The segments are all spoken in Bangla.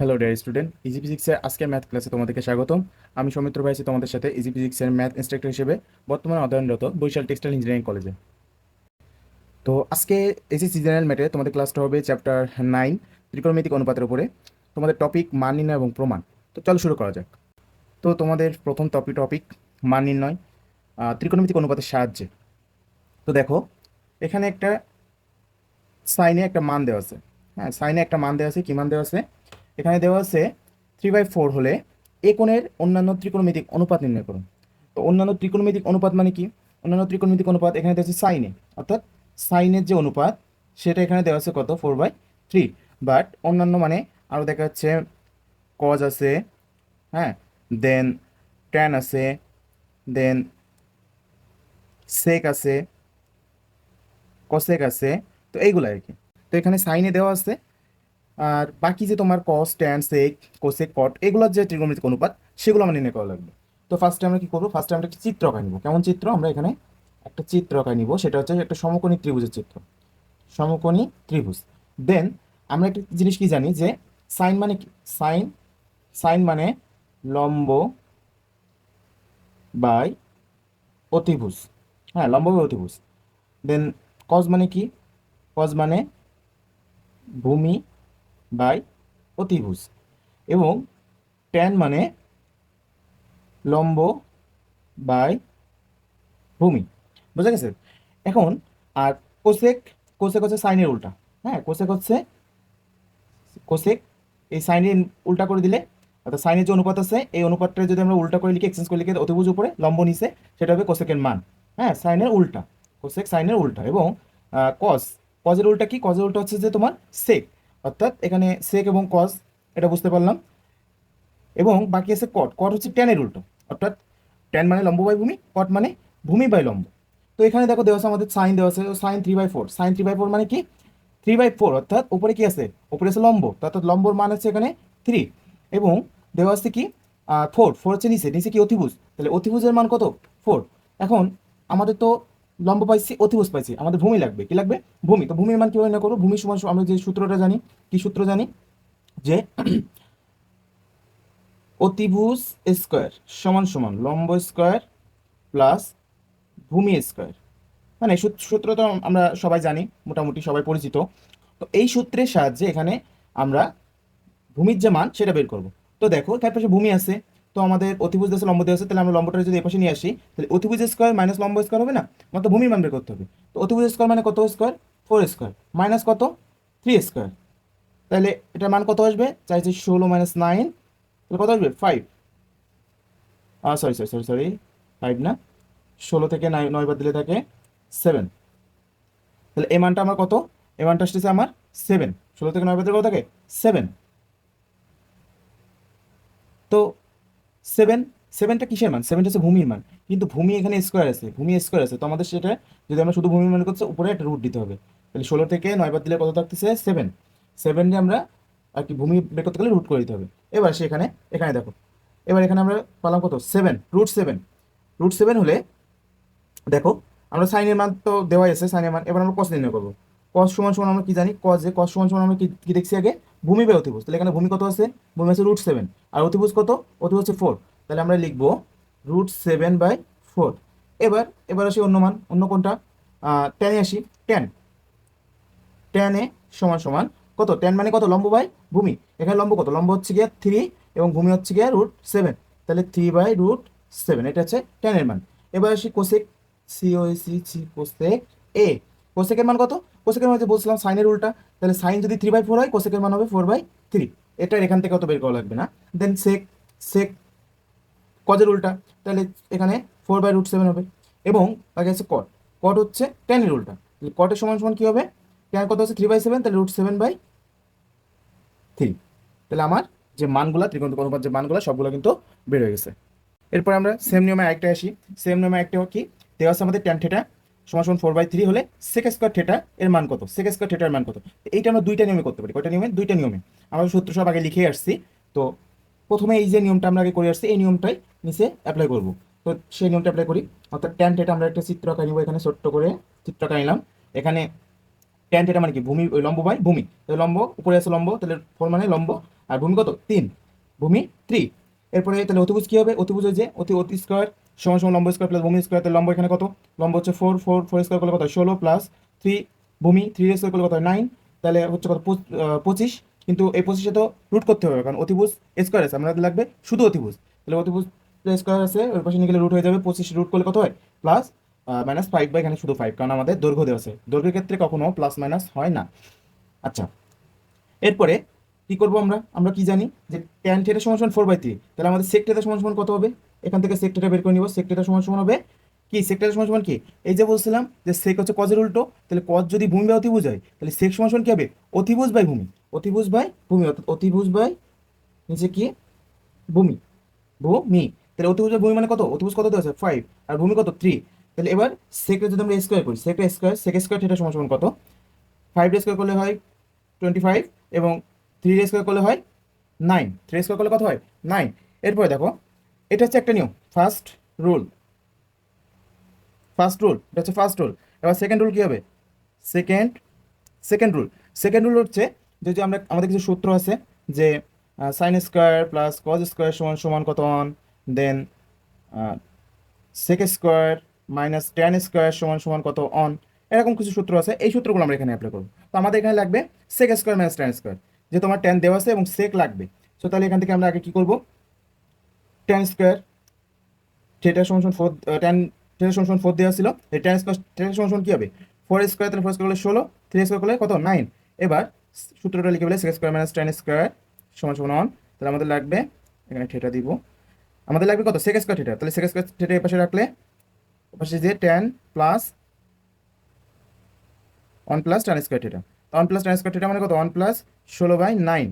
হ্যালো ডিয়ার স্টুডেন্ট ইজি ফিজিক্সের আজকের ম্যাথ ক্লাসে তোমাদেরকে স্বাগতম। আমি সৌমিত্র ভাই আছি তোমাদের সাথে ইজি ফিজিক্সের ম্যাথ ইনস্ট্রাক্টর হিসেবে, বর্তমানে অধ্যয়নরত বৈশাল টেক্সটাইল ইঞ্জিনিয়ারিং কলেজে তো আজকে এসি সিজনাল ম্যাটে তোমাদের ক্লাসটা হবে চ্যাপ্টার নাইন ত্রিকোণমিতিক অনুপাতের উপরে। তোমাদের টপিক মান নির্ণয় এবং প্রমাণ। তো চলো শুরু করা যাক। তো তোমাদের প্রথম টপিক টপিক মান নির্ণয় ত্রিকোণমিতিক অনুপাতের সাহায্যে। তো দেখো, এখানে একটা সাইনে একটা মান দেওয়া আছে। হ্যাঁ সাইনে একটা মান দেওয়া আছে। কি মান দেওয়া আছে? এখানে দেওয়া আছে থ্রি বাই ফোর হলে এ কোণের অন্যান্য ত্রিকোণমিতিক অনুপাত নির্ণয় করুন। তো অন্যান্য ত্রিকোণমিতিক অনুপাত মানে কি? অন্যান্য ত্রিকোণমিতিক অনুপাত এখানে দেওয়া আছে সাইনে অর্থাৎ সাইনের যে অনুপাত, সেটা এখানে দেওয়া আছে কত? ফোর বাই থ্রি বাট অন্যান্য মানে আরও দেখা যাচ্ছে কজ আছে হ্যাঁ? দেন ট্যান আছে দেন সেক আছে কসেক আছে। তো এইগুলো আর কি। তো এখানে সাইনে দেওয়া আছে আর বাকি যে তোমার কস ট্যান সেক কোসেক কট এগুলোর যে ত্রিকোণমিতিক অনুপাত, সেগুলো আমরা নির্ণয় করা লাগবে। তো ফার্স্টে আমরা কী করব? ফার্স্টে আমরা একটা চিত্র আঁকা নিব। কেমন চিত্র? আমরা এখানে একটা চিত্র আঁকা নিব। সেটা হচ্ছে একটা সমকোণী ত্রিভুজের চিত্র। সমকোণী ত্রিভুজ। দেন আমরা একটা জিনিস কি জানি? যে সাইন মানে কি? সাইন সাইন মানে লম্ব বাই অতিভুজ। হ্যাঁ লম্ব বাই অতিভুজ। দেন কজ মানে কি? কজ মানে ভূমি বাই অতিভুজ। এবং ট্যান মানে লম্ব বাই ভূমি। বুঝা গেছে? এখন, আর কোসেক কোসেক হচ্ছে সাইনের উল্টা। হ্যাঁ কোসেক হচ্ছে কোসেক এই সাইনের উল্টা করে দিলে, অর্থাৎ সাইনের যে অনুপাত আছে, এই অনুপাতটা যদি আমরা উল্টা করে লিখে এক্সচেঞ্জ করে লিখে অতিভুজ উপরে, লম্ব নিচে, সেটা হবে কোসেকের মান। হ্যাঁ সাইনের উল্টা। কোসেক সাইনের উল্টা। এবং কস কজের উল্টা কি? কজের উল্টা হচ্ছে যে তোমার সেক অর্থাৎ এখানে সেক এবং কজ এটা বুঝতে পারলাম। এবং বাকি আছে কট কট হচ্ছে ট্যানের উল্টো। অর্থাৎ ট্যান মানে লম্ব বাই ভূমি কট মানে ভূমি বাই লম্ব। তো এখানে দেখো দেওয়া আছে আমাদের সাইন দেওয়া আছে sine three by four sine three by four মানে কি? থ্রি বাই ফোর অর্থাৎ উপরে কি আছে? উপরে আছে লম্ব। অর্থাৎ লম্বর মান আছে এখানে থ্রি এবং দেওয়া আছে কি? ফোর ফোর হচ্ছে নিচে। নিচে কি অতিভুজ? তাহলে অতিভুজের মান কত? ফোর এখন আমাদের তো লম্ব পাইছি, অতিভুজ পাইছি। আমাদের ভূমি লাগবে। কি লাগবে? ভূমি। তো ভূমির মান কীভাবে না করব? ভূমি সমান আমরা যে সূত্রটা জানি, কি সূত্র জানি? যে অতিভুজ স্কোয়ার সমান সমান লম্ব স্কোয়ার প্লাস ভূমি স্কোয়ার। মানে সূত্র তো আমরা সবাই জানি, মোটামুটি সবাই পরিচিত। তো এই সূত্রের সাহায্যে এখানে আমরা ভূমির যে মান, সেটা বের করব। তো দেখো তার পাশে ভূমি আছে। তো আমাদের অতিভুজ দেশে লম্ব দেওয়া আছে, তাহলে আমরা লম্বটা যদি এপাশে নিয়ে আসি, তাহলে অতিভুজ স্কোয়ার মাইনাস লম্ব স্কোয়ার হবে না? আমার তো ভূমির মান বের করতে হবে। তো অতিভুজ স্কোয়ার মানে কত স্কোয়ার ফোর স্কোয়ার মাইনাস কত? থ্রি স্কোয়ার তাহলে এটার মান কত আসবে? চাইছে ষোলো মাইনাস নাইন তাহলে কত আসবে? Five sorry sorry sorry sorry five না। ষোলো থেকে নয় নয় বাদ দিলে থাকে সেভেন তাহলে এই মানটা আমার কত? এই মানটা আসতেছে আমার সেভেন ষোলো থেকে নয় বাদ দিলে কত থাকে? সেভেন তো সেভেন সেভেনটা কিসের মান? সেভেনটা হচ্ছে ভূমির মান। কিন্তু ভূমি এখানে স্কোয়ার আছে। ভূমি স্কোয়ার আছে। তো আমাদের সেটা যদি আমরা শুধু ভূমির মান করতে উপরে একটা রুট দিতে হবে। তাহলে ষোলো থেকে নয় বাদ দিলে কত থাকতেছে? সেভেন সেভেনকে আমরা আর কি ভূমি বের করতে গেলে রুট করে দিতে হবে। এবার সেখানে এখানে দেখো। এবার এখানে আমরা পালাম কত? Seven root seven root seven হলে দেখো, আমরা সাইনের মান তো দেওয়াই আছে সাইনের মান। এবার আমরা কস নির্ণয় করব। কস সমান সমান আমরা কি জানি? কস যে কস সমান সমান আমরা কি দেখছি আগে? ভূমি বাই অতিভুজ। তাহলে এখানে ভূমি কত আছে? ভূমি আছে রুট সেভেন আর অতিভুজ কত? অতিভুজ হচ্ছে ফোর তাহলে আমরা লিখব রুট সেভেন বাই ফোর এবার এবার আসি অন্য মান। অন্য কোনটা? টেনে আসি। টেন টেনে সমান সমান কত? টেন মানে কত? লম্ব বাই ভূমি। এখানে লম্ব কত? লম্ব হচ্ছে গিয়ে থ্রি এবং ভূমি হচ্ছে গিয়ে রুট সেভেন তাহলে থ্রি বাই রুট সেভেন এটা হচ্ছে টেনের মান। এবার আসি cosec C O C C cosec A কোসেকের মান কত? কোসেকের মান বলছিলাম সাইনের উল্টা, তাহলে সাইন যদি থ্রি বাই ফোর হয়, কোসেকের মান হবে ফোর বাই থ্রি এটা এখান থেকে অত বের করা লাগবে না। দেন সেক সেক কজের উল্টা, তাহলে এখানে ফোর বাই রুট সেভেন হবে। এবং আগে আছে কট কট হচ্ছে টেনের উল্টা। কটের সমান সমান কী হবে? টেন কত হচ্ছে? থ্রি বাই সেভেন তাহলে রুট সেভেন বাই থ্রি তাহলে আমার যে মানগুলো ত্রিকোণ অনুপাত যে মানগুলো, সবগুলো কিন্তু বের হয়ে গেছে। এরপর আমরা সেম নিয়মে একটা আসি। সেম নিয়মে একটা কি? দেওয়া আছে আমাদের ট্যান থেটা সমান ফোর বাই থ্রি হলে সেক স্কোয়ার থেটা এর মান কত? সেক স্কোয়ার থেটার মান কত? এইটা আমরা দুইটা নিয়মে করতে পারি। কয়টা নিয়মে? দুইটা নিয়মে। আমরা সূত্র সব আগে লিখে আসছি। তো প্রথমে এই যে নিয়মটা আমরা আগে করে আসছি, এই নিয়মটাই নিচে অ্যাপ্লাই করব। তো সেই নিয়মটা অ্যাপ্লাই করি। অর্থাৎ ট্যান থেটা আমরা একটা চিত্র আঁকা নিব এখানে, ছোট্ট করে চিত্র আঁকা নিলাম। এখানে ট্যান থেটা মানে কি? ভূমি লম্ব বাই ভূমি। লম্ব, উপরে আছে লম্ব, তাহলে ফোর মানে লম্ব। আর ভূমি কত? তিন। ভূমি থ্রি এরপরে তাহলে অতিভুজ কী হবে? অতিভুজ ওই যে অতি অতি স্কোয়ার সমান সমান লম্ব স্কোয়ার প্লাস ভূমি স্কোয়ার তাহলে লম্ব এখানে কত? লম্ব হচ্ছে ফোর ফোর ফোর স্কোয়ার করলে কত ষোলো প্লাস থ্রি ভূমি থ্রি স্কোয়ার করলে কত নাইন তাহলে হচ্ছে কত? পঁচিশ কিন্তু এই পঁচিশে তো রুট করতে হবে, কারণ অতিভুজ স্কোয়ার আছে। আমাদের লাগবে শুধু অতিভুজ। তাহলে অতিভুজ স্কোয়ার আছে, ওই পাশে নিয়ে গেলে রুট হয়ে যাবে। পঁচিশ রুট করলে কত হয়? প্লাস মাইনাস ফাইভ বা এখানে শুধু ফাইভ কারণ আমাদের দৈর্ঘ্য দেওয়া আছে। দৈর্ঘ্যের ক্ষেত্রে কখনো প্লাস মাইনাস হয় না। আচ্ছা এরপরে কি করব আমরা? আমরা কি জানি? যে ট্যান থিটা সমান সমান ফোর বাই থ্রি তাহলে আমাদের সেক থিটা সমান সমান কত হবে? এখান থেকে সেক থিটা বের করে নিব। সেক থিটা সমান সমান হবে কি? সেক থিটা সমান সমান কি? এই যে বলছিলাম যে সেক হচ্ছে কজের উল্টো, তাহলে কজ যদি ভূমি বা অতিভুজ হয়, তাহলে সেক সমান সমান কি হবে? অতিভুজ বাই ভূমি। অতিভুজ বাই ভূমি, অর্থাৎ অতিভুজ বাই নিচে কি? ভূমি। ভূমি। তাহলে অতিভুজ ভূমি মানে কত? অতিভুজ কত দেওয়া আছে? ফাইভ আর ভূমি কত? থ্রি তাহলে এবার সেকটা যদি আমরা স্কোয়ার করি সেকটা স্কোয়ার সেক স্কোয়ার থিটা সমান সমান কত? ফাইভ স্কোয়ার করলে হয় টোয়েন্টি ফাইভ এবং থ্রি স্কোয়ার করলে হয় নাইন থ্রি স্কোয়ার করলে কত হয়? নাইন এরপরে দেখো এটা হচ্ছে একটা নিয়ম ফার্স্ট রুল ফার্স্ট রুল এটা হচ্ছে ফার্স্ট রুল এবার সেকেন্ড রুল কী হবে? Second second rule second rule হচ্ছে যে যে আমরা, আমাদের কিছু সূত্র আছে যে sine square plus cos square সমান সমান কত one then sec square minus tan square সমান সমান কত অন এরকম কিছু সূত্র আছে, এই সূত্রগুলো আমরা এখানে অ্যাপ্লাই করব। তো আমাদের এখানে লাগবে sec square minus tan square যে তোমার টেন দেওয়া আছে এবং সেক লাগবে। সো তাহলে এখান থেকে আমরা আগে কী করব? টেন স্কোয়ার থিয়েটার সমান ফোর টেন থিয়েটার সমান ফোর দেওয়া ছিল। এই টেন স্কোয়ার সমান সমান কী হবে? ফোর স্কোয়ার তাহলে ফোর স্কোয়ার করলে ষোলো থ্রি স্কোয়ার করলে কত? নাইন এবার সূত্রটা লিখে বলে sec square minus tan square সমান সমান অন তাহলে আমাদের লাগবে, এখানে থিয়েটার দিব। আমাদের লাগবে কত? সেক স্কোয়ার থিয়েটার তাহলে সেক স্কোয়ার থিয়েটার এপাশে রাখলে, পাশে যে tan plus one plus tan square theta one plus tan square theta মানে কত? ওয়ান প্লাস ষোলো বাই নাইন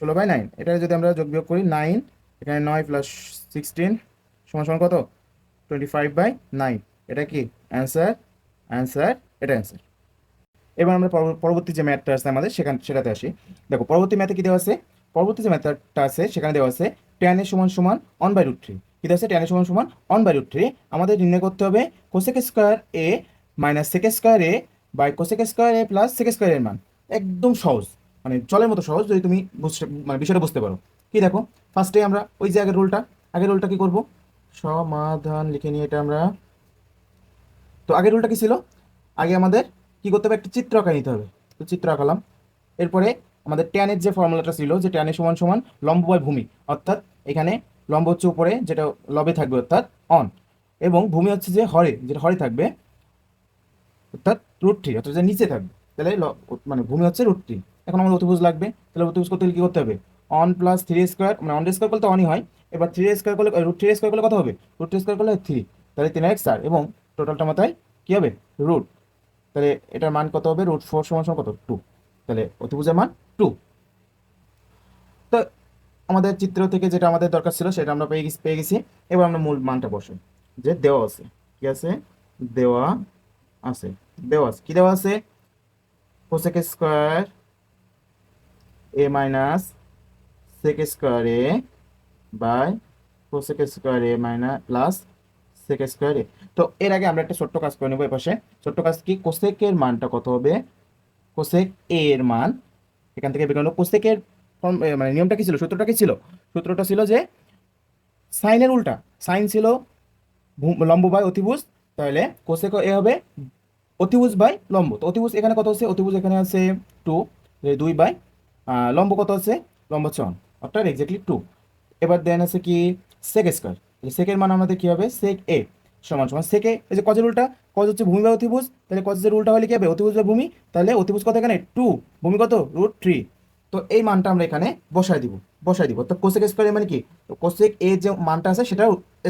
ষোলো বাই নাইন এটা যদি আমরা যোগ বিয়োগ করি নাইন এখানে নয় প্লাস সিক্সটিন সমান সমান কত? টোয়েন্টি ফাইভ বাই নাইন এটা কি? অ্যান্সার অ্যান্সার এটা অ্যান্সার এবার আমরা পরব- পরবর্তী যে ম্যাথটা আছে আমাদের, সেখান সেটাতে আসি। দেখো, পরবর্তী ম্যাথে কি দেওয়া আছে? পরবর্তী যে ম্যাথটা আছে, সেখানে দেওয়া আছে টেন এর সমান সমান অন বাই রুট থ্রি কি দেওয়া আছে? টেন এর সমান সমান অন বাই রুট থ্রি আমাদের নির্ণয় করতে হবে cosec square A minus sec square A by cosec square A plus sec square এর মান। একদম সহজ। মানে জলের মতো সহজ, যদি তুমি বুঝতে মানে বিষয়টা বুঝতে পারো। কি দেখো? ফার্স্টে আমরা ওই যে আগের রুলটা আগের রুলটা কি করব? সমাধান লিখে নিয়ে এটা আমরা। তো আগের রুলটা কি ছিল? আগে আমাদের কি করতে হবে? একটা চিত্র আঁকা নিতে হবে। তো চিত্র আঁকালাম। এরপরে আমাদের ট্যানের যে ফর্মুলাটা ছিল, যে ট্যানের সমান সমান লম্ব বাই ভূমি, অর্থাৎ এখানে লম্ব হচ্ছে উপরে, যেটা লবে থাকবে, অর্থাৎ অন এবং ভূমি হচ্ছে যে হরে, যেটা হরে থাকবে, অর্থাৎ রুট থ্রি অর্থাৎ যে নিচে থাকবে। তাহলে মানে ভূমি হচ্ছে রুট থ্রি এখন আমাদের অতিভুজ লাগবে। তাহলে অতিভুজ করতে গেলে কী করতে হবে? অন প্লাস থ্রি স্কোয়ার মানে অন স্কোয়ার করলে তো অনই হয়। এবার থ্রি স্কোয়ার করলে রুট থ্রি স্কোয়ার করলে কত হবে? রুট থ্রি স্কোয়ার করলে থ্রি তাহলে তিন এক্স আর, এবং টোটালটা মাথায় কী হবে? রুট তাহলে এটার মান কত হবে? রুট ফোর সমান সমান কত? টু তাহলে অতিভুজের মান টু তো আমাদের চিত্র থেকে যেটা আমাদের দরকার ছিল, সেটা আমরা পেয়ে গেছি পেয়ে গেছি। এবার আমরা মূল মানটা বসাই। যে দেওয়া আছে, কি আছে? দেওয়া আছে। দেওয়া আছে। কি দেওয়া আছে? Cosec square A minus sec square A by cosec square A minus plus sec square A তো এর আগে আমরা একটা ছোট্ট কাজ করে নেব এপাশে। ছোট্ট কাজ কি? কোসেকের মানটা কত হবে? কোসেক এ এর মান। এখান থেকে বের করল কোসেকের ফর্ম মানে নিয়মটা কি ছিল? সূত্রটা কি ছিল? সূত্রটা ছিল যে সাইনের উল্টা সাইন ছিল লম্ব বাই অতিভুজ, তাহলে কোসেক এ হবে অতিভুজ বাই লম্ব। তো অতিভুজ এখানে কত আছে? অতিভুজ এখানে আছে টু দুই বাই লম্ব কত আছে? লম্ব হচ্ছে অর্থাৎ এক্স্যাক্টলি টু এবার দেন আছে কি? সেক স্কোয়ার সেকের মান আমাদের কী হবে? সেক এ সমান সমান। সেকে এই যে কজের উল্টা কজ হচ্ছে ভূমি বা অতিভুজ, তাহলে কজের উল্টা হলে কী হবে? অতিভুজ বা ভূমি। তাহলে অতিভুজ কত এখানে? টু ভূমি কত? রুট থ্রি তো এই মানটা আমরা এখানে বসায় দিব বসায় দিব। তো কোসেক স্কোয়ার মানে কি? কোসেক এ যে মানটা আছে সেটা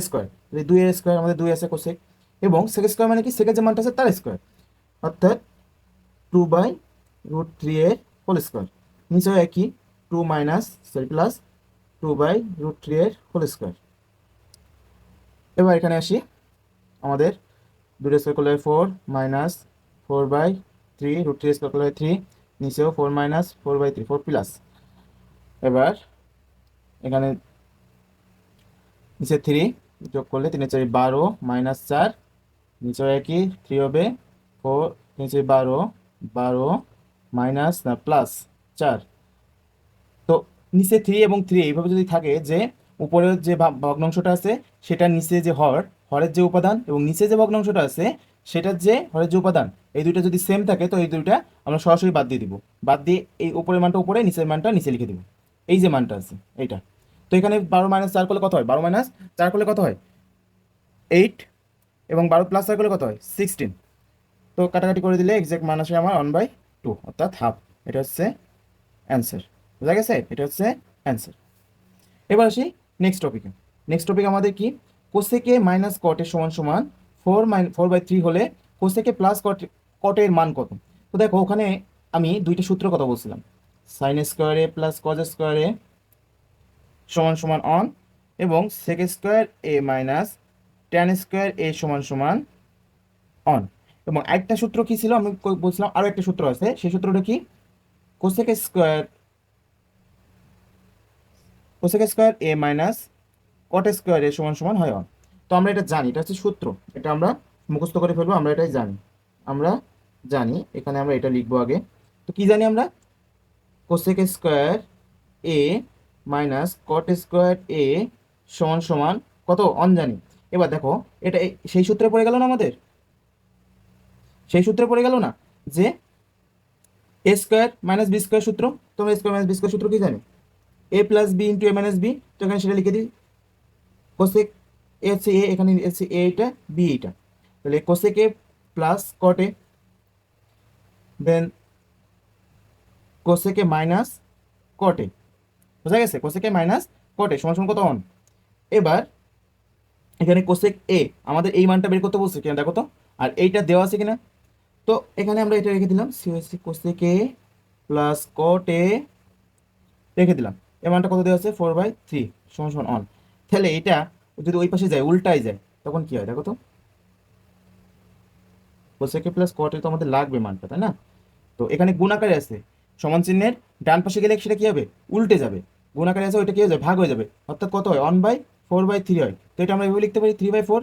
স্কোয়ার দুই এর স্কোয়ার আমাদের দুই আছে কোসেক এবং সেক স্কোয়ার মানে কি? সেকের যে মানটা আছে তার স্কোয়ার অর্থাৎ টু বাই রুট থ্রি এর হোল স্কোয়ার নিচেও একই। Two minus sorry plus two by root three এর হোল স্কোয়ার এবার এখানে আসি, আমাদের দুটো স্কোয়ার করলে four minus four by three root three square করলে থ্রি নিচেও four minus four by three four plus এবার এখানে নিচে থ্রি যোগ করলে তিনে চারি বারো মাইনাস চার, নিচেও একই থ্রি হবে ফোর নিচে বারো বারো মাইনাস না প্লাস চার। নিচে থ্রি এবং থ্রি এইভাবে যদি থাকে যে উপরের যে ভগ্নাংশটা আছে সেটার নিচে যে হর, হরের যে উপাদান এবং নিচে যে ভগ্নাংশটা আছে, সেটার যে হরের যে উপাদান, এই দুইটা যদি সেম থাকে, তো এই দুইটা আমরা সরাসরি বাদ দিয়ে দিব। বাদ দিয়ে এই উপরের মানটা উপরে, নিচের মানটা নিচে লিখে দিব। এই যে মানটা আছে, এইটা। তো এখানে বারো মাইনাস চার করলে কত হয়? বারো মাইনাস চার করলে কত হয়? এইট এবং বারো প্লাস চার করলে কত হয়? সিক্সটিন তো কাটাকাটি করে দিলে এক্সাক্ট মান আসে আমার ওয়ান বাই টু অর্থাৎ হাফ এটা হচ্ছে অ্যান্সার বুঝা গেছে এটা হচ্ছে অ্যান্সার এবার আসি নেক্সট টপিকে নেক্সট টপিক আমাদের কি? কোসেকে মাইনাস কটের সমান সমান four minus four by three হলে কোসেকে প্লাস কট কটের মান কত? তো দেখো, ওখানে আমি দুইটা সূত্র কথা বলছিলাম। সাইন স্কোয়ারে প্লাস কজ স্কোয়ারে সমান সমান অন এবং sec square A minus tan square A সমান সমান অন এবং একটা সূত্র কি ছিল? আমি বলছিলাম আরও একটা সূত্র আছে। সেই সূত্রটা কি? Cosec square cosec square A minus cot square A সমান সমান হয় অন তো আমরা এটা জানি, এটা হচ্ছে সূত্র। এটা আমরা মুখস্থ করে ফেলব, আমরা এটাই জানি। আমরা জানি, এখানে আমরা এটা লিখব আগে। তো কি জানি আমরা? Cosec square A minus cot square A সমান সমান কত? অন জানি। এবার দেখো, এটা সেই সূত্রে পড়ে গেল না আমাদের? সেই সূত্রে পড়ে গেল না যে A square minus B square সূত্র? তোমরা স্কোয়ার মাইনাস বি স্কোয়ার সূত্র কি জানো? A plus B into A minus B তো এখানে সেটা লিখে দিই। কোসেক এ হচ্ছে এ এখানে হচ্ছে এ এটা বি এটা। তাহলে cosec A plus cot then cosec minus cot বোঝা গেছে? কোসেক মাইনাস কট সমান কত অন এবার এখানে কোসেক এ আমাদের এই মানটা বের করতে বলছে কিনা, দেখো তো। আর এইটা দেওয়া আছে কিনা? তো এখানে আমরা এটা রেখে দিলাম সিওসি কোসেক প্লাস কট রেখে দিলাম। মানটা কত দেওয়া আছে ফোর বাই থ্রি সমান সমান অন তাহলে এটা যদি ওই পাশে যায়, উল্টায় যায়, তখন কি হয়? দেখো তো। কোসেকে প্লাস কটে তো আমাদের লাগবে মানটা, তাই না? তো এখানে গুণাকারে আছে। সমান চিহ্নের ডান পাশে গেলে সেটা কি হবে? উল্টে যাবে। গুণাকারে আছে, ওইটা কি হয়ে যাবে? ভাগ হয়ে যাবে। অর্থাৎ কত হয়? One by four by three হয়। তো এটা আমরা এভাবে লিখতে পারি থ্রি বাই ফোর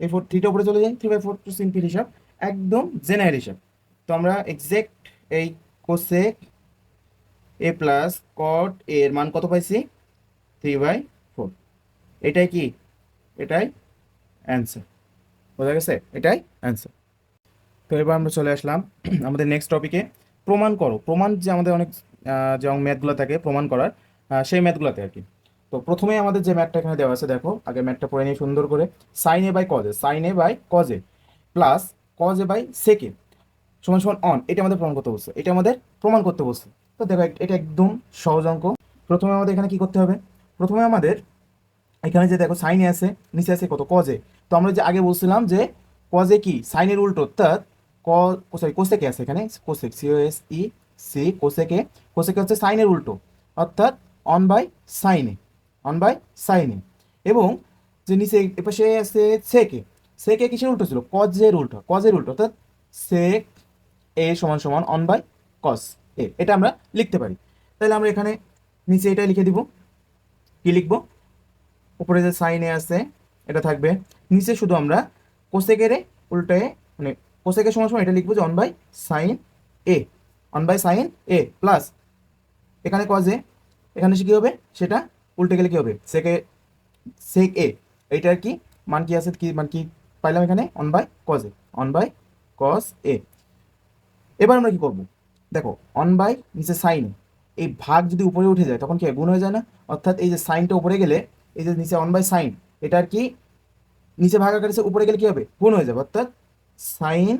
এই ফোর থ্রিটা উপরে চলে যায় three by four too simple হিসাব, একদম জেনারেল হিসাব। তো আমরা এক্সাক্ট এই কোসেক এ প্লাস কট এর মান কত পাইছি? থ্রি বাই ফোর এটাই কি? এটাই অ্যান্সার বোঝা গেছে? এটাই অ্যান্সার তো এবার আমরা চলে আসলাম আমাদের নেক্সট টপিকে প্রমাণ করো। প্রমাণ যে আমাদের অনেক আহ, যে ম্যাথগুলো থাকে প্রমাণ করার সেই ম্যাথগুলোতে আর কি। তো প্রথমে আমাদের যে ম্যাথটা এখানে দেওয়া আছে দেখো আগে ম্যাথটা পড়ে নিয়ে সুন্দর করে। Sine A by cos A sine A by cos A plus cos by sec A সমান সমান অন এটা আমাদের প্রমাণ করতে বলছে। এটা আমাদের প্রমাণ করতে বলছে। তো দেখো এটা একদম সহজ অঙ্ক। প্রথমে আমাদের এখানে কি করতে হবে? প্রথমে আমাদের এখানে যে দেখো, সাইনে আছে, নিচে আছে কত? কজে তো আমরা যে আগে বলছিলাম যে কজে কি? সাইনের উল্টো, অর্থাৎ ক সরি কোসেকে আছে এখানে? Cosec C O S E C cosec A cosec A হচ্ছে সাইনের উল্টো, অর্থাৎ one by sine A one by sine A এবং যে নিচে, এপাশে আছে সেকে সেকে কিসের উল্টো ছিল? কজের উল্টো কজের উল্টো, অর্থাৎ সেক এ সমান সমান অন বাই কস এ, এটা আমরা লিখতে পারি। তাহলে আমরা এখানে নিচে এটা লিখে দিব। কি লিখব? উপরে যে সাইন আছে, এটা থাকবে। নিচে শুধু আমরা কোসেকের উল্টায় মানে কোসেকের সমান সময় এটা লিখব যে one by sine A one by sine A plus এখানে কজে এখানে সে কি হবে? সেটা উল্টে গেলে কি হবে? সেকে সেক এ এইটার কি মান কি আছে? কি মান কি পাইলাম এখানে? One by cos A one by cos A এবার আমরা কি করব? দেখো অন বাই নিচে সাইন এই ভাগ যদি উপরে উঠে যায়, তখন কি গুণ হয়ে যায় না? অর্থাৎ এই যে সাইনটা উপরে গেলে, এই যে নিচে অন বাই সাইন এটা আর কি নিচে ভাগ আকারে উপরে গেলে কী হবে? গুণ হয়ে যাবে। অর্থাৎ sine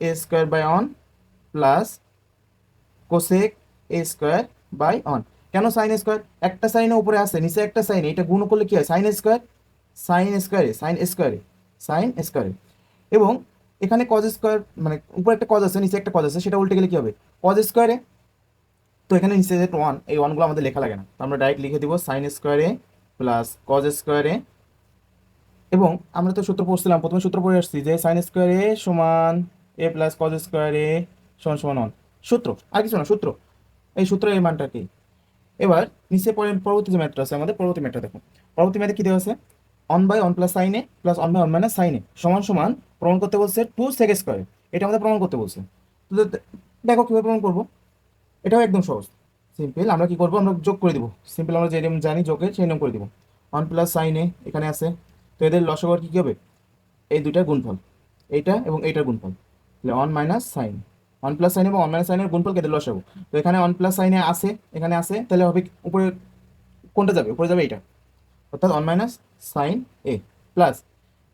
A square by one plus cosec A square by one কেন সাইন স্কোয়ার একটা সাইনে উপরে আসে, নিচে একটা সাইন এটা গুণ করলে কি হয়? Sine square sine square A sine square A sine square A এবং এখানে কজ স্কোয়ার মানে উপরে একটা কজ আছে, নিচে একটা কজ আছে, সেটা উল্টে গেলে কি হবে? কজ স্কোয়ারে তো এখানে নিচে যে ওয়ান এই ওয়ানগুলো আমাদের লেখা লাগে না। তো আমরা ডাইরেক্ট লিখে দিব সাইন স্কোয়ারে প্লাস কজ স্কোয়ারে এবং আমরা তো সূত্র পড়ছিলাম, প্রথমে সূত্র পড়ে আসছি যে সাইন স্কোয়ারে সমান এ প্লাস কজ স্কোয়ারে সমান সমান ওয়ান সূত্র, আর কিছু না, সূত্র। এই সূত্র এই মানটা কি? এবার নিচে পরে পরবর্তী যে ম্যাথটা আছে, আমাদের পরবর্তী ম্যাথটা দেখো পরবর্তী ম্যাথে কী দেওয়া আছে? One by one plus sine A plus one by one minus sine A সমান সমান প্রমাণ করতে বলছে টু সেক স্কোয়ার এটা আমাদের প্রমাণ করতে বলছে। তো দেখো কীভাবে প্রমাণ করব। এটাও একদম সহজ। সিম্পল আমরা কি করব? আমরা যোগ করে দিব। সিম্পল আমরা যেরকম জানি যোগের সেই নিয়ম করে দিব। ওয়ান প্লাস সাইন এ এখানে আছে। তো এদের লসগর কি কি হবে? এই দুইটার গুণফল। এইটা এবং এইটার গুণফল। তাহলে one minus sine one plus sine এবং ওয়ান মাইনাস সাইনের গুণফল কেটে লসাগু তো এখানে ওয়ান প্লাস সাইনে আছে, এখানে আছে। তাহলে হবে উপরে কোনটা যাবে? উপরে যাবে এইটা। অর্থাৎ one minus sine A plus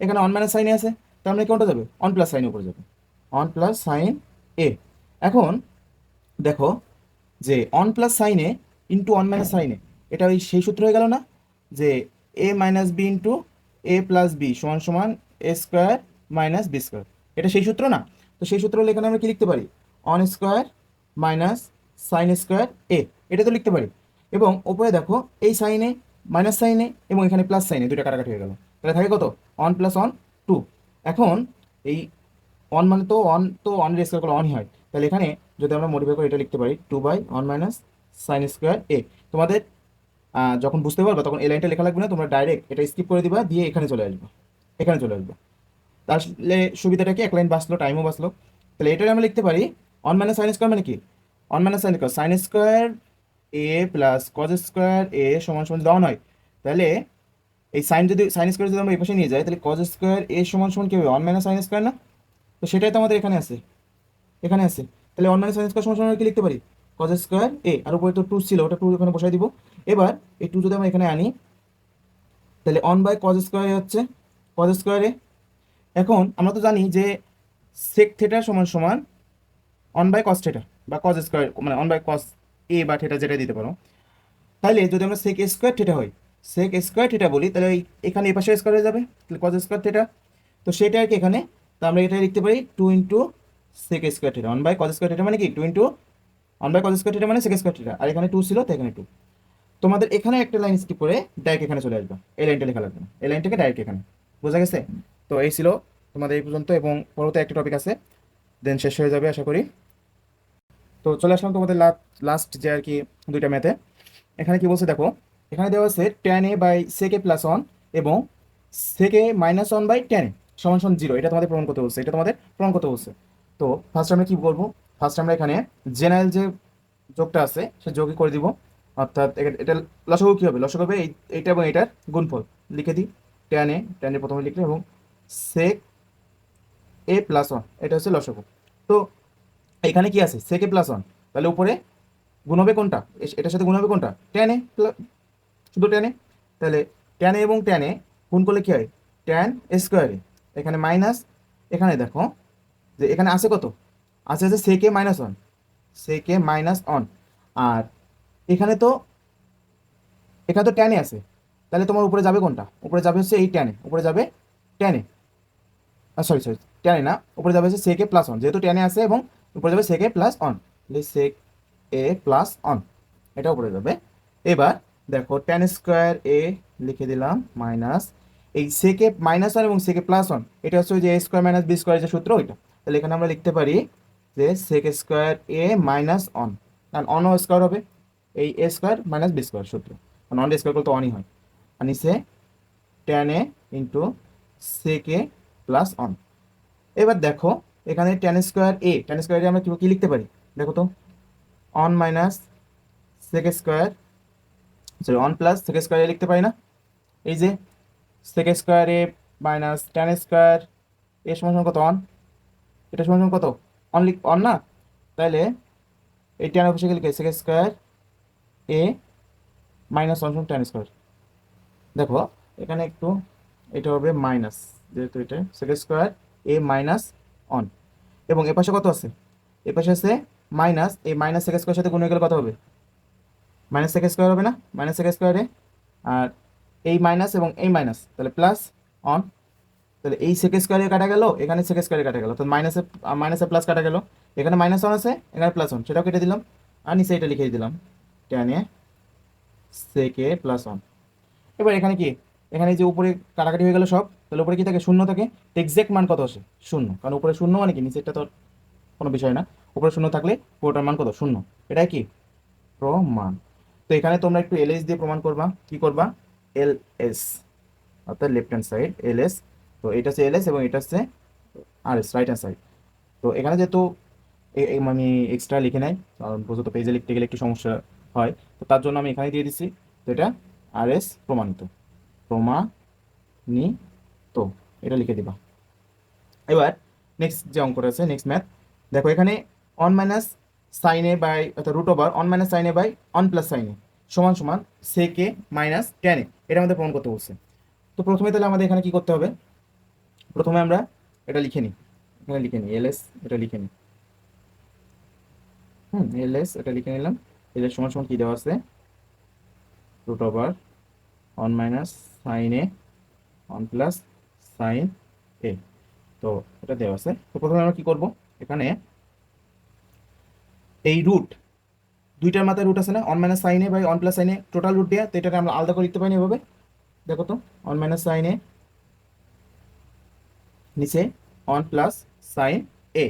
এখানে ওয়ান মাইনাস সাইনে আছে। তার মানে কোনটা যাবে ওয়ান প্লাস সাইন উপরে যাবে। ওয়ান প্লাস সাইন এ এখন দেখো যে one plus sine A into one minus sine A এটা ওই সেই সূত্র হয়ে গেল না? যে A minus B into A plus B সমান সমান A square minus B square এটা সেই সূত্র না? তো সেই সূত্র হলে এখানে আমরা কি লিখতে পারি? One square minus sine square A এটা তো লিখতে পারি। এবং ওপরে দেখো এই সাইনে মাইনাস সাইনে এবং এখানে প্লাস সাইনে দুইটা কাটাকাটি হয়ে গেল। তাহলে থাকে কত? ওয়ান প্লাস টু এখন এই ওয়ান মানে তো ওয়ান তো ওয়ান স্কোয়ার করলে ওয়ানই হয়। তাহলে এখানে যদি আমরা মডিফাই করে এটা লিখতে পারি two by one minus sine square A তোমাদের যখন বুঝতে পারবে, তখন এই লাইনটা লেখা লাগবে না, তোমরা ডাইরেক্ট এটা স্কিপ করে দিবা, দিয়ে এখানে চলে আসবে। এখানে চলে আসবে। তাহলে সুবিধাটা কি? এক লাইন বাঁচলো টাইমও বাঁচলো। তাহলে এটাই আমরা লিখতে পারি ওয়ান মাইনাস সাইন স্কোয়ার মানে কি? One minus sine square sine square A plus cos square A সমান সমান দেওয়া নয়। তাহলে এই সাইন যদি সাইন স্কোয়ার যদি আমরা এই পাশে নিয়ে যাই, তাহলে কজ স্কোয়ার এ সমান সমান কি হবে? ওয়ান মাইনাস সাইন স্কোয়ার না? তো সেটাই তো আমাদের এখানে আছে। এখানে আছে। তাহলে ওয়ান মাইনাস সাইন স্কোয়ার সমান সমান কি লিখতে পারি? কজ স্কোয়ার এ আর উপরে তো টু ছিল, ওটা টু এখানে বসাই দিব। এবার এই টু যদি আমরা এখানে আনি, তাহলে অন বাই কজ স্কোয়ার হচ্ছে কজ স্কোয়ারে এখন আমরা তো জানি যে সেক থেটা সমান সমান অন বাই কস থেটা বা কজ স্কোয়ার মানে অন বাই কস এ বা থেটা যেটা দিতে পারো। তাহলে যদি আমরা সেক স্কোয়ার থেটা হয় সেক স্কোয়ার থেটা বলি, তাহলে ওই এখানে এপাশে স্কোয়ার হয়ে যাবে, তাহলে কজ স্কোয়ার থেটা তো সেটা আর কি এখানে তো আমরা এটা লিখতে পারি two into sec square theta one by cos square theta মানে কি? Two into one by cos square theta মানে সেক স্কোয়ার থেটা আর এখানে টু ছিল, তো এখানে টু তোমাদের এখানে একটা লাইন স্কিপ করে ডাইরেক্ট এখানে চলে আসবে, এই লাইনটা লেখা লাগবে এই লাইনটাকে ডাইরেক্ট এখানে, বোঝা গেছে? তো এই ছিল তোমাদের এই পর্যন্ত, এবং পরবর্তী একটা টপিক আছে দেন শেষ হয়ে যাবে, আশা করি। তো চলে আসলাম তোমাদের লাস্ট যে আর কি দুইটা ম্যাথে এখানে কি বলছে দেখো এখানে দেওয়া আছে tan A by sec A plus one এবং sec A minus one by ten সমান সমান জিরো এটা তোমাদের প্রমাণ করতে বলছে। এটা তোমাদের প্রমাণ করতে বলছে। তো ফার্স্ট আমরা কি করব ফার্স্ট আমরা এখানে জেনারেল যে যোগটা আছে, সে যোগই করে দিব। অর্থাৎ এটা লসগু কী হবে? লসগু হবে এই, এইটা এবং এটার গুণফল। লিখে দিই। টেন এ টেন এ প্রথমে লিখলে এবং সেক এ প্লাস ওয়ান এটা হচ্ছে লসগু। তো এখানে কি আছে? সেক এ প্লাস ওয়ান তাহলে উপরে গুণ হবে কোনটা? এটার সাথে গুণ হবে কোনটা? টেন এ শুধু টেন তাহলে এ এবং এ গুণ করলে কি হয়? টেন স্কোয়ারে এখানে মাইনাস এখানে দেখো যে এখানে আছে কত? আছে আছে sec minus one sec minus one আর এখানে তো এখানে তো টেনে আছে। তাহলে তোমার উপরে যাবে কোনটা? উপরে যাবে হচ্ছে এই টেনে উপরে যাবে টেনে সরি সরি টেনে না। উপরে যাবে হচ্ছে সেকে প্লাস ওয়ান যেহেতু টেনে আছে এবং উপরে যাবে sec A plus one sec A plus one এটা উপরে যাবে। এবার দেখো টেন স্কোয়ার এ লিখে দিলাম মাইনাস এই সেকে মাইনাস ওয়ান এবং সেকে প্লাস ওয়ান এটা হচ্ছে যে A square minus B square যে সূত্র ওইটা। তাহলে এখানে আমরা লিখতে পারি যে sec square A minus one কারণ অন স্কোয়ার হবে, এই A square minus B square সূত্র। কারণ অন স্কোয়ার করলে তো অনই হয়। আর নিচে tan A into sec A plus one এবার দেখো, এখানে tan square A tan square A আমরা কি লিখতে পারি? দেখো তো one minus sec square sorry one plus sec square লিখতে পারি না? এই যে sec square minus tan square A সমান সমান কত? অন এটা সমান সমান কত? অন লিখ অন না? তাহলে এই টেন অফিসে লিখে sec square A minus one tan square দেখো, এখানে একটু এটা হবে মাইনাস যেহেতু এটা second square A minus one এবং এ পাশে কত আছে? এ পাশে আছে মাইনাস এই মাইনাস সেকেন্ড স্কোয়ার সাথে গুণ হয়ে গেলে কত হবে? মাইনাস সেকেন্ড স্কোয়ার হবে না মাইনাস সেকেন্ড স্কোয়ারে আর এই মাইনাস এবং এই মাইনাস তাহলে প্লাস অন তাহলে এই সেকেন্ড স্কোয়ারে কাটা গেল, এখানে সেকেন্ড স্কোয়ারে কাটা গেল তো মাইনাসে মাইনাসে প্লাস কাটা গেল, এখানে মাইনাস ওয়ান আছে, এখানে প্লাস ওয়ান সেটাও কেটে দিলাম, আর নিচে এটা লিখে দিলাম টেনে সেকে প্লাস ওয়ান এবার এখানে কি, এখানে যে উপরে কাটাকাটি হয়ে গেল সব, তাহলে উপরে কি থাকে? শূন্য থাকে। এক্সাক্ট মান কত আসে? শূন্য। কারণ উপরে শূন্য মানে কি? নিচেরটা তো আর কোনো বিষয় না। উপরে শূন্য থাকলে পুরোটার মান কত? শূন্য। এটাই কি? প্রমাণ। তো এখানে তোমরা একটু এল এস দিয়ে প্রমাণ করবা। কি করবা? এল এস অর্থাৎ left hand side L S তো এটা হচ্ছে এল এস এবং এটা হচ্ছে R S right hand side তো এখানে যেহেতু আমি এক্সট্রা লিখে নাই, কারণ প্রযুক্ত পেজে লিখতে গেলে একটু সমস্যা হয়, তো তার জন্য আমি এখানে দিয়ে দিচ্ছি। তো এটা আর এস প্রমাণিত। প্রমাণিত, এটা লিখে দিবা। এবার নেক্সট যে অঙ্কটা আছে নেক্সট ম্যাথ দেখো এখানে one minus sin A by অর্থাৎ root over one minus sin A by one plus sin A সমান সমান সেকে মাইনাস টেনে এটা আমাদের প্রমাণ করতে বলছে। তো প্রথমে তাহলে আমাদের এখানে কি করতে হবে? প্রথমে আমরা এটা লিখে নিই। এখানে লিখে নিই এলএস এটা লিখে নিই। হুম এলএস এটা লিখে নিলাম। এলএস সমান সমান কি দেওয়া আছে? Root over one minus sin A one plus sin A তো এটা দেওয়া আছে। তো প্রথমে আমরা কি করব? এখানে এই রুট দুইটার মাথায় রুট আছে না? One minus sin A by one plus sin A total root দেওয়া তো এটাকে আমরা আলাদা করে লিখতে পারি না এভাবে। দেখো তো অন মাইনাস সাইনে নিচে অন প্লাস সাইন এ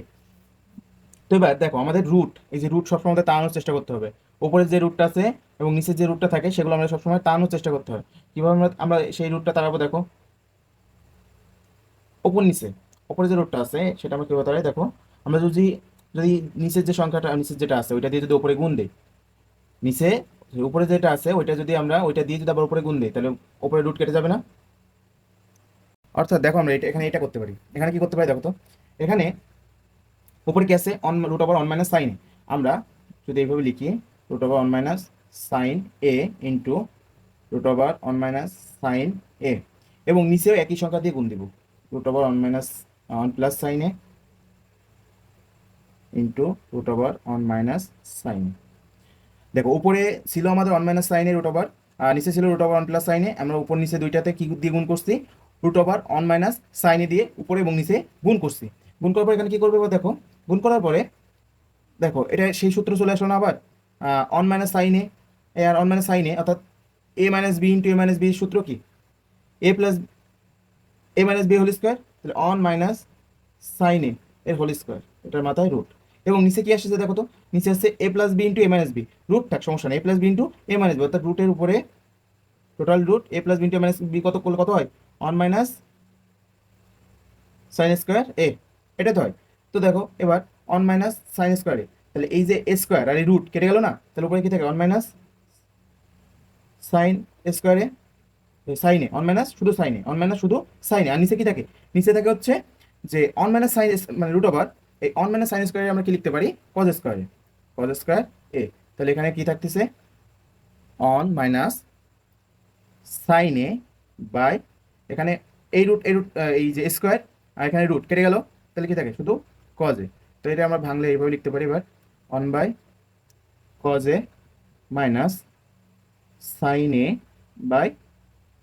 তো এবার দেখো, আমাদের রুট এই যে রুট সবসময় আমাদের তাড়ানোর চেষ্টা করতে হবে। উপরে যে রুটটা আছে এবং নিচে যে রুটটা থাকে, সেগুলো আমরা সবসময় তাড়ানোর চেষ্টা করতে হয়। কীভাবে আমরা আমরা সেই রুটটা তাড়াবো দেখো। ওপর নিচে ওপরে যে রুটটা আছে, সেটা আমরা কীভাবে তাড়াই? দেখো, আমরা যদি যদি নিচের যে সংখ্যাটা, নিচের যেটা আছে, ওইটা দিয়ে যদি উপরে গুণ দিই, নিচে উপরে যেটা আছে, ওইটা যদি আমরা, ওইটা দিয়ে যদি আবার উপরে গুণ দিই, তাহলে উপরে রুট কেটে যাবে না? অর্থাৎ দেখো আমরা এটা, এখানে এটা করতে পারি। এখানে কি করতে পারি দেখো তো? এখানে উপরে কি আছে? One root over one minus sin আমরা যদি এইভাবে লিখি root over one minus sin A into root over one minus sin A এবং নিচেও একই সংখ্যা দিয়ে গুণ দিব। Root over one minus one plus sin A into root over one minus sin দেখো, উপরে ছিল আমাদের one minus sin A root over আর নিচে ছিল রুট ওভার অন প্লাস সাইনে আমরা উপর নিচে দুইটাতে কি দিয়ে গুণ করছি? রুট ওভার অন মাইনাস সাইনে দিয়ে উপরে এবং নিচে গুণ করছি। গুণ করার পর এখানে কী করবে? দেখো, গুণ করার পরে, দেখো, এটা সেই সূত্র চলে আসলো না আবার? অন মাইনাস সাইনে এ আর অন মাইনাস সাইনে অর্থাৎ A minus B into A minus B সূত্র কি? A plus A minus B whole square তাহলে অন মাইনাস সাইনে এর হোল স্কোয়ার এটার মাথায় রুট এবং নিচে কি আসছে দেখো তো? নিচে আসছে A plus B into A minus B root থাক, সমস্যা নেই। A plus B into A minus B অর্থাৎ রুটের উপরে total root A plus B into A minus B কত করলে কত হয়? One minus sin square A এটা তো হয়। তো দেখো, এবার one minus sin square A তাহলে এই যে এ স্কোয়ার আর এই রুট কেটে গেল না? তাহলে উপরে কি থাকে? অন মাইনাস সাইন স্কোয়ারে সাইনে অন মাইনাস শুধু সাইনে অন মাইনাস শুধু সাইনে আর নিচে কি থাকে? নিচে থাকে হচ্ছে যে অন মাইনাস সাইন মানে রুট ওভার এই one minus sine square A আমরা কি লিখতে পারি? কজ স্কোয়ারে কজ স্কোয়ার এ তাহলে এখানে কি থাকতেছে? One minus sin A by এখানে এই রুট এই রুট এই যে স্কোয়ার আর এখানে রুট কেটে গেল। তাহলে কি থাকে? শুধু কজে তো এটা আমরা ভাঙলে এইভাবে লিখতে পারি এবার। One by cos A minus sin A by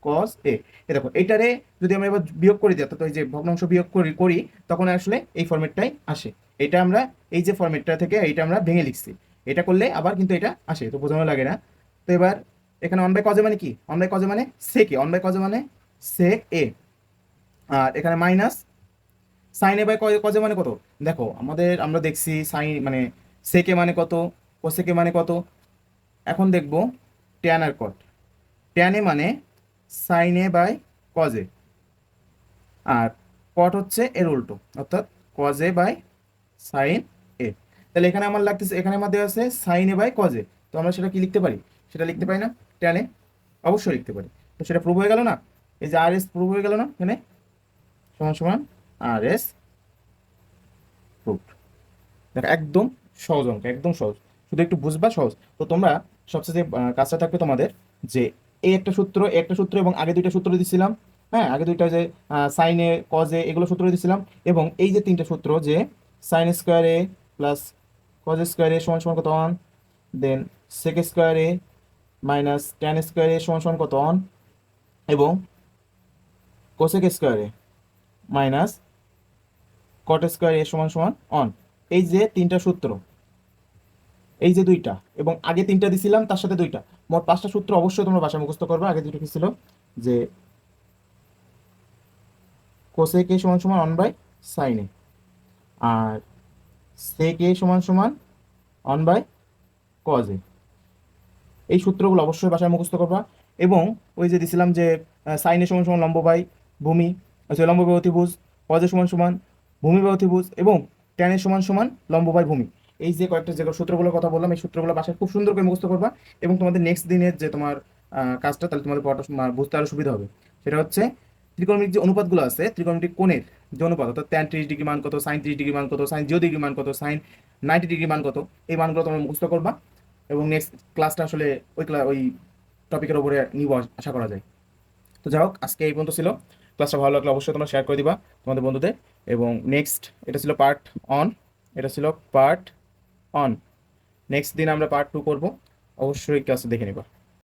cos A এ দেখো এটারে যদি আমরা এবার বিয়োগ করে দিই অর্থাৎ ওই যে ভগ্নাংশ বিয়োগ করি করি, তখন আসলে এই ফর্মেটটাই আসে। এটা আমরা, এই যে ফর্মেটটা থেকে এইটা আমরা ভেঙে লিখছি। এটা করলে আবার কিন্তু এটা আসে, তো বোঝানো লাগে না। তো এবার এখানে অন বাই কজে মানে কি? অন বাই কজে মানে সেক এ অন বাই কজে মানে সেক এ আর এখানে minus sin A by cos A মানে কত? দেখো, আমাদের, আমরা দেখছি সাইন মানে সেকে মানে কত কোসেকে মানে কত? এখন দেখব ট্যান আর কট ট্যানে মানে সাইন এ বাই কজে আর কট হচ্ছে এর উল্টো, অর্থাৎ কজে বাই সাইন এ তাহলে এখানে আমার লাগতেছে, এখানে আমাদের আছে সাইন এ বাই কজে তো আমরা সেটা কি লিখতে পারি? সেটা লিখতে পারি না? ট্যানে অবশ্যই লিখতে পারি। তো সেটা প্রুভ হয়ে গেল না? এই যে আর এস প্রুভ হয়ে গেল না এখানে? সমান সমান আর এস প্রুভ দেখো, একদম সহজ অঙ্ক, একদম সহজ। শুধু একটু বুঝবা সহজ। তো তোমরা সবচেয়ে যে কাজটা থাকবে তোমাদের যে এই একটা সূত্র একটা সূত্র এবং আগে দুইটা সূত্র দিছিলাম হ্যাঁ? আগে দুইটা যে সাইনে কজে এগুলো সূত্র দিছিলাম এবং এই যে তিনটা সূত্র যে সাইন স্কোয়ারে প্লাস কজ স্কোয়ারে সমান সমান কত অন দেন সেক স্কোয়ারে মাইনাস টেন স্কোয়ারে সমান সমান কত অন এবং কোসেক স্কোয়ারে মাইনাস কট স্কোয়ারে সমান সমান অন এই যে তিনটা সূত্র, এই যে দুইটা এবং আগে তিনটা দিছিলাম, তার সাথে দুইটা। মোট পাঁচটা সূত্র অবশ্যই তোমরা বাসায় মুখস্থ করবে, আগে কি ছিল? যে কোসেক কে সমান সমান অন বাই সাইনে আর সে কে সমান সমান অন বাই কজে এই সূত্রগুলো অবশ্যই বাসায় মুখস্থ করবা এবং ওই যে দিছিলাম যে সাইনে সমান সমান লম্ব বাই ভূমি আচ্ছা লম্ব বাই অতিভুজ সমান সমান ভূমি বাই অতিভুজ এবং ট্যানের সমান সমান লম্ব বাই ভূমি। এই যে কয়েকটা যে সূত্রগুলোর কথা বললাম, এই সূত্রগুলো বাসায় খুব সুন্দর করে মুখস্থ করবা এবং তোমাদের নেক্সট দিনের যে তোমার কাজটা, তাহলে তোমাদের পড়াটা বুঝতে আরও সুবিধা হবে। সেটা হচ্ছে ত্রিকোণমিতিক যে অনুপাতগুলো আছে, ত্রিকোণমিতিক কোণের যে অনুপাত, অর্থাৎ ট্যান ত্রিশ ডিগ্রি মান কত সাইন ত্রিশ ডিগ্রি মান কত সাইন জিরো ডিগ্রি মান কত সাইন নাইনটি ডিগ্রি মান কত, এই মানগুলো তোমরা মুখস্থ করবা এবং নেক্সট ক্লাসটা আসলে ওই ওই টপিকের উপরে নিব, আশা করা যায়। তো যাই হোক, আজকে এই পর্যন্ত ছিল। ক্লাসটা ভালো লাগলে অবশ্যই তোমরা শেয়ার করে দিবা তোমাদের বন্ধুদের। এবং নেক্সট এটা ছিল পার্ট অন এটা ছিল পার্ট অন নেক্সট দিন আমরা পার্ট টু করব। অবশ্যই ক্লাসে দেখে নিবা।